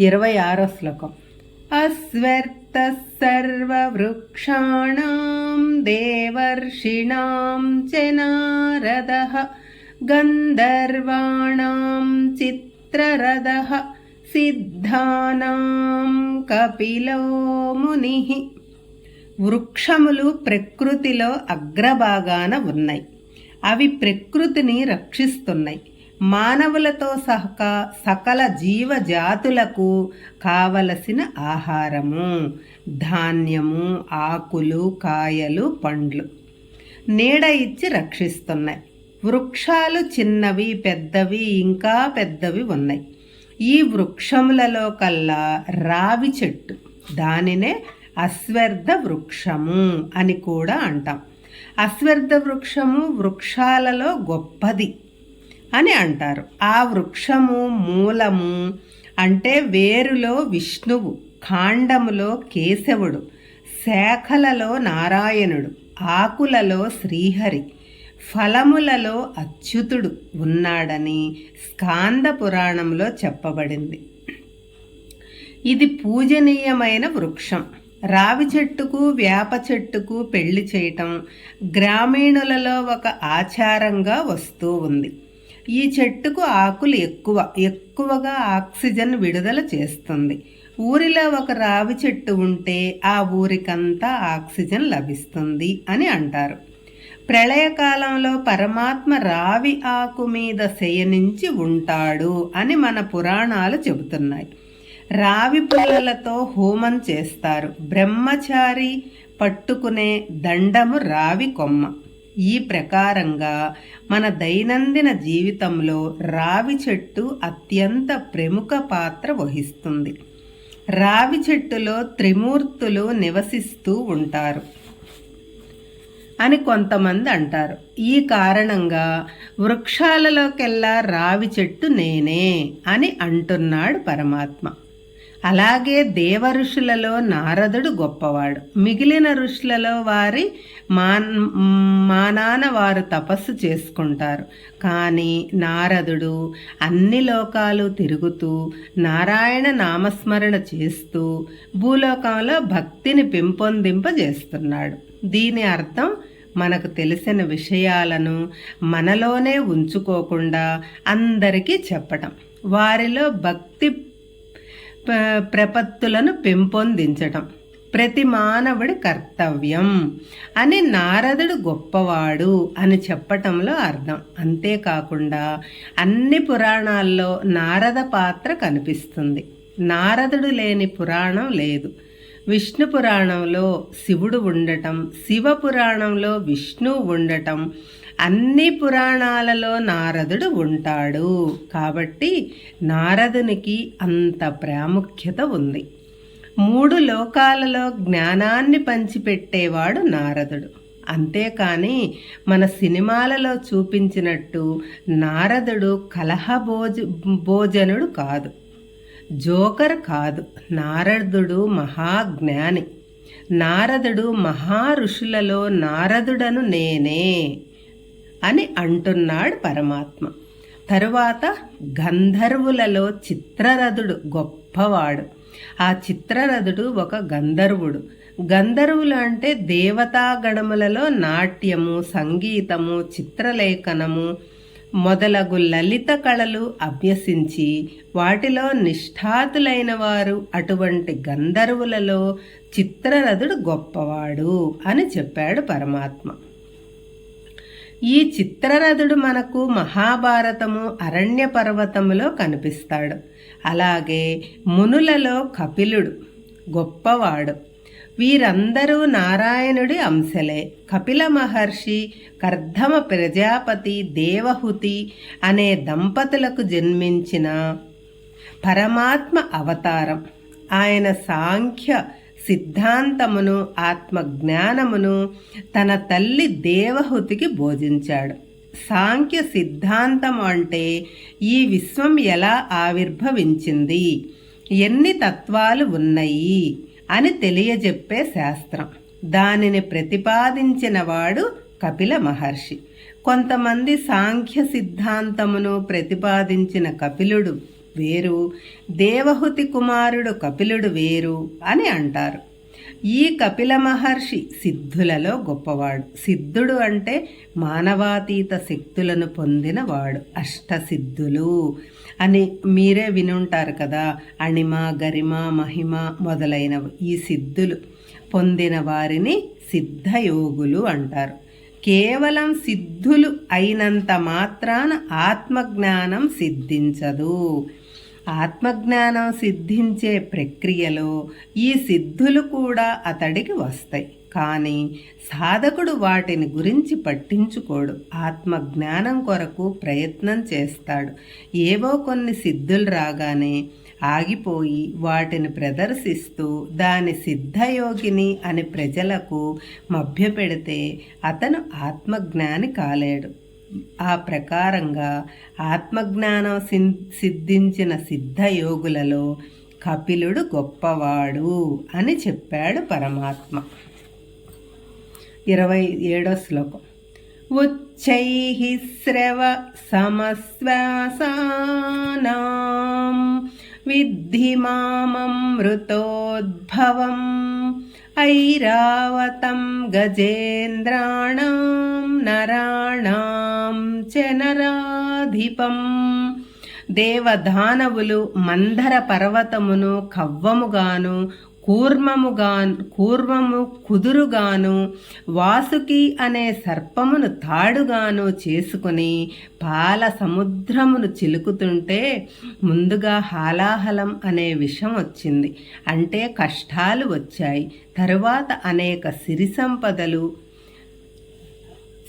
ఇరవై ఆరో శ్లోకం. అస్వర్త సర్వవృక్షాణం దేవర్షిణాం చనారద గంధర్వాణం గంధర్వాణాం చిత్రరథ సిద్ధానాం కపిలో ముని. వృక్షములు ప్రకృతిలో అగ్రభాగాన ఉన్నాయి. అవి ప్రకృతిని రక్షిస్తున్నాయి. మానవులతో సహక సకల జీవజాతులకు కావలసిన ఆహారము. ధాన్యము ఆకులు కాయలు పండ్లు నీడ ఇచ్చి రక్షిస్తున్నాయి. వృక్షాలు చిన్నవి పెద్దవి ఇంకా పెద్దవి ఉన్నాయి. ఈ వృక్షములలో కల్లా రావి చెట్టు. దానినే అశ్వర్ధ వృక్షము అని కూడా అంటాం. అశ్వర్ధ వృక్షము వృక్షాలలో గొప్పది. అని అంటారు. ఆ వృక్షము మూలము అంటే వేరులో విష్ణువు కాండములో కేశవుడు శాఖలలో నారాయణుడు ఆకులలో శ్రీహరి ఫలములలో అచ్యుతుడు ఉన్నాడని స్కాంద పురాణంలో చెప్పబడింది. ఇది పూజనీయమైన వృక్షం. రావి చెట్టుకు వేప చెట్టుకు పెళ్ళి చేయటం గ్రామీణులలో ఒక ఆచారంగా వస్తూ ఉంది. ఈ చెట్టుకు ఆకులు ఎక్కువ ఎక్కువగా ఆక్సిజన్ విడుదల చేస్తుంది. ఊరిలో ఒక రావి చెట్టు ఉంటే ఆ ఊరికంతా ఆక్సిజన్ లభిస్తుంది అని అంటారు. ప్రళయకాలంలో పరమాత్మ రావి ఆకు మీద శయనించి ఉంటాడు అని మన పురాణాలు చెబుతున్నాయి. రావి పుల్లలతో హోమం చేస్తారు. బ్రహ్మచారి పట్టుకునే దండము రావి కొమ్మ. ఈ ప్రకారంగా మన దైనందిన జీవితంలో రావి చెట్టు అత్యంత ప్రముఖ పాత్ర వహిస్తుంది. రావి చెట్టులో త్రిమూర్తులు నివసిస్తూ ఉంటారు అని కొంతమంది అంటారు. ఈ కారణంగా వృక్షాలలోకెల్లా రావి చెట్టు నేనే అని అంటున్నాడు పరమాత్మ. అలాగే దేవ ఋషులలో నారదుడు గొప్పవాడు. మిగిలిన ఋషులలో వారి మాన్ మానాన వారు తపస్సు చేసుకుంటారు. కానీ నారదుడు అన్ని లోకాలు తిరుగుతూ నారాయణ నామస్మరణ చేస్తూ భూలోకంలో భక్తిని పెంపొందింపజేస్తున్నాడు. దీని అర్థం మనకు తెలిసిన విషయాలను మనలోనే ఉంచుకోకుండా అందరికీ చెప్పటం. వారిలో భక్తి ప్రపత్తులను పెంపొందించటం. ప్రతి మానవుడి కర్తవ్యం. అని నారదుడు గొప్పవాడు అని చెప్పటంలో అర్థం. అంతేకాకుండా అన్ని పురాణాల్లో నారద పాత్ర కనిపిస్తుంది. నారదుడు లేని పురాణం లేదు. విష్ణు పురాణంలో శివుడు ఉండటం శివ పురాణంలో విష్ణువు ఉండటం అన్ని పురాణాలలో నారదుడు ఉంటాడు. కాబట్టి నారదునికి అంత ప్రాముఖ్యత ఉంది. మూడు లోకాలలో జ్ఞానాన్ని పంచిపెట్టేవాడు నారదుడు. అంతేకాని మన సినిమాలలో చూపించినట్టు నారదుడు కలహ భోజ భోజనుడు కాదు. జోకర్ కాదు. నారదుడు మహాజ్ఞాని. నారదుడు మహా ఋషులలో నారదుడను నేనే. అని అంటున్నాడు పరమాత్మ. తరువాత గంధర్వులలో చిత్రరథుడు గొప్పవాడు. ఆ చిత్రరథుడు ఒక గంధర్వుడు. గంధర్వులు అంటే దేవతాగణములలో నాట్యము సంగీతము చిత్రలేఖనము మొదలగు లలిత కళలు అభ్యసించి వాటిలో నిష్ఠాతులైన వారు అటువంటి గంధర్వులలో చిత్రరథుడు గొప్పవాడు అని చెప్పాడు పరమాత్మ. ఈ చిత్రరథుడు మనకు మహాభారతము అరణ్య పర్వతములో కనిపిస్తాడు. అలాగే మునులలో కపిలుడు గొప్పవాడు. వీరందరూ నారాయణుడి అంశలే. కపిల మహర్షి కర్ధమ ప్రజాపతి దేవహుతి అనే దంపతులకు జన్మించిన పరమాత్మ అవతారం. ఆయన సాంఖ్య సిద్ధాంతమును ఆత్మజ్ఞానమును తన తల్లి దేవహుతికి బోధించాడు. సాంఖ్య సిద్ధాంతం అంటే ఈ విశ్వం ఎలా ఆవిర్భవించింది? ఎన్ని తత్వాలు ఉన్నాయి? అని తెలియజెప్పే శాస్త్రం. దానిని ప్రతిపాదించిన వాడు కపిల మహర్షి. కొంతమంది సాంఖ్య సిద్ధాంతమును ప్రతిపాదించిన కపిలుడు వేరు దేవహుతి కుమారుడు కపిలుడు వేరు అని అంటారు. ఈ కపిల మహర్షి సిద్ధులలో గొప్పవాడు. సిద్ధుడు అంటే మానవాతీత శక్తులను పొందినవాడు. అష్టసిద్ధులు అని మీరే వినుంటారు కదా. అణిమ గరిమ మహిమ మొదలైనవి. ఈ సిద్ధులు పొందిన వారిని సిద్ధయోగులు అంటారు. కేవలం సిద్ధులు అయినంత మాత్రాన ఆత్మజ్ఞానం సిద్ధించదు. ఆత్మజ్ఞానం సిద్ధించే ప్రక్రియలో ఈ సిద్ధులు కూడా అతడికి వస్తాయి. కానీ సాధకుడు వాటిని గురించి పట్టించుకోడు. ఆత్మజ్ఞానం కొరకు ప్రయత్నం చేస్తాడు. ఏవో కొన్ని సిద్ధులు రాగానే ఆగిపోయి వాటిని ప్రదర్శిస్తూ దాని సిద్ధయోగిని అని ప్రజలకు మభ్యపెడితే అతను ఆత్మజ్ఞాని కాలేడు. ఆ ప్రకారంగా ఆత్మజ్ఞానం సిద్ధించిన సిద్ధయోగులలో కపిలుడు గొప్పవాడు అని చెప్పాడు పరమాత్మ. ఇరవై ఏడో శ్లోకం. ఉచ్చై శ్రవ సమశ్వాసానా విద్ధి మామృతోద్భవం ఐరావతం గజేంద్రాణం నరాణాం చ నరాధిపం దేవదానవులు మందర పర్వతమును కవ్వముగాను కూర్మముగా కూర్మము కుదురుగాను వాసుకి అనే సర్పమును తాడుగాను చేసుకుని పాల సముద్రమును చిలుకుతుంటే ముందుగా హాలాహలం అనే విషం వచ్చింది. అంటే కష్టాలు వచ్చాయి. తరువాత అనేక సిరి సంపదలు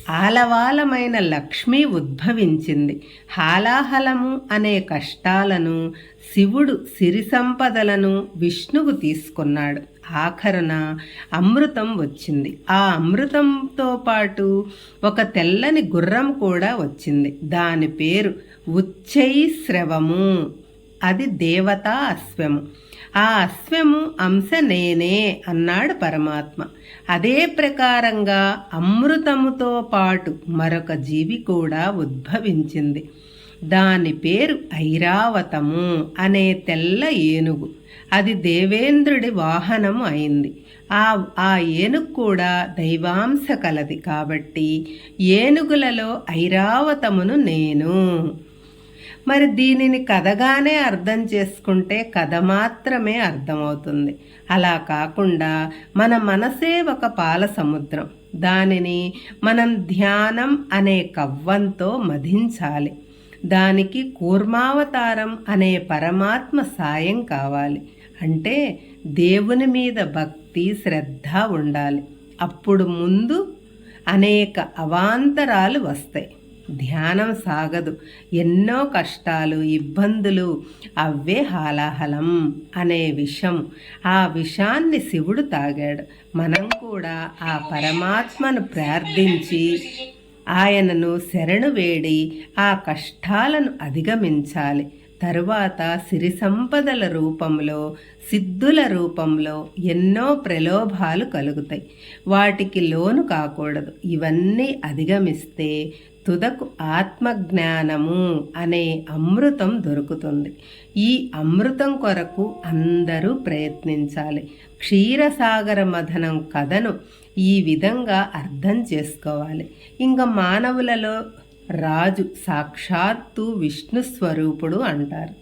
ఆలవాలమైన లక్ష్మి ఉద్భవించింది. హాలాహలము అనే కష్టాలను శివుడు సిరి సంపదలను విష్ణువు తీసుకున్నాడు. ఆఖరున అమృతం వచ్చింది. ఆ అమృతంతో పాటు ఒక తెల్లని గుర్రం కూడా వచ్చింది. దాని పేరు ఉచ్చైశ్రవము. అది దేవతా అశ్వము. ఆ అశ్వము అంశ నేనే అన్నాడు పరమాత్మ. అదే ప్రకారంగా అమృతముతో పాటు మరొక జీవి కూడా ఉద్భవించింది. దాని పేరు ఐరావతము అనే తెల్ల ఏనుగు. అది దేవేంద్రుడి వాహనము అయింది. ఆ ఆ ఏనుగు కూడా దైవాంశ కలది కాబట్టి ఏనుగులలో ఐరావతమును నేను. మరి దీనిని కథగానే అర్థం చేసుకుంటే కథ మాత్రమే అర్థమవుతుంది. అలా కాకుండా మన మనసే ఒక పాల సముద్రం. దానిని మనం ధ్యానం అనే కవ్వంతో మధించాలి. దానికి కూర్మావతారం అనే పరమాత్మ సాయం కావాలి. అంటే దేవుని మీద భక్తి శ్రద్ధ ఉండాలి. అప్పుడు ముందు అనేక అవాంతరాలు వస్తాయి. ధ్యానం సాగదు. ఎన్నో కష్టాలు ఇబ్బందులు అవే హాలాహలం అనే విషం. ఆ విషాన్ని శివుడు తాగాడు. మనం కూడా ఆ పరమాత్మను ప్రార్థించి ఆయనను శరణు వేడి ఆ కష్టాలను అధిగమించాలి. తరువాత సిరి సంపదల రూపంలో సిద్ధుల రూపంలో ఎన్నో ప్రలోభాలు కలుగుతాయి. వాటికి లోను కాకూడదు. ఇవన్నీ అధిగమిస్తే తుదకు ఆత్మజ్ఞానము అనే అమృతం దొరుకుతుంది. ఈ అమృతం కొరకు అందరూ ప్రయత్నించాలి. క్షీరసాగర మథనం కథను ఈ విధంగా అర్థం చేసుకోవాలి. ఇంకా మానవులలో రాజు సాక్షాత్తు విష్ణు స్వరూపుడు అంటారు.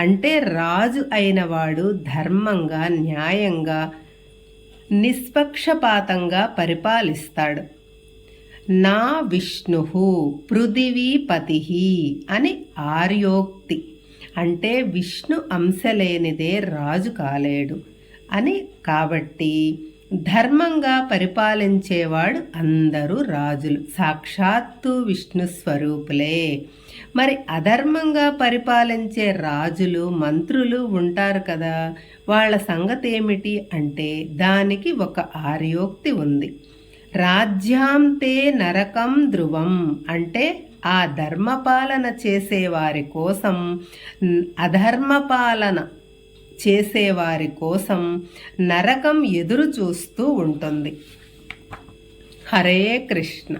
అంటే రాజు అయినవాడు ధర్మంగా న్యాయంగా నిష్పక్షపాతంగా పరిపాలిస్తాడు. నా విష్ణు పృథివీపతి అని ఆర్యోక్తి. అంటే విష్ణు అంశలేనిదే రాజు కాలేడు అని కాబట్టి ధర్మంగా పరిపాలించేవాడు అందరూ రాజులు. సాక్షాత్తు విష్ణు స్వరూపులే. మరి అధర్మంగా పరిపాలించే రాజులు మంత్రులు ఉంటారు కదా. వాళ్ళ సంగతి ఏమిటి అంటే దానికి ఒక ఆర్యోక్తి ఉంది. రాజ్యాంతే నరకం ధ్రువం అంటే ఆ ధర్మపాలన చేసేవారి కోసం అధర్మపాలన చేసేవారి కోసం నరకం ఎదురు చూస్తూ ఉంటుంది. హరే కృష్ణ.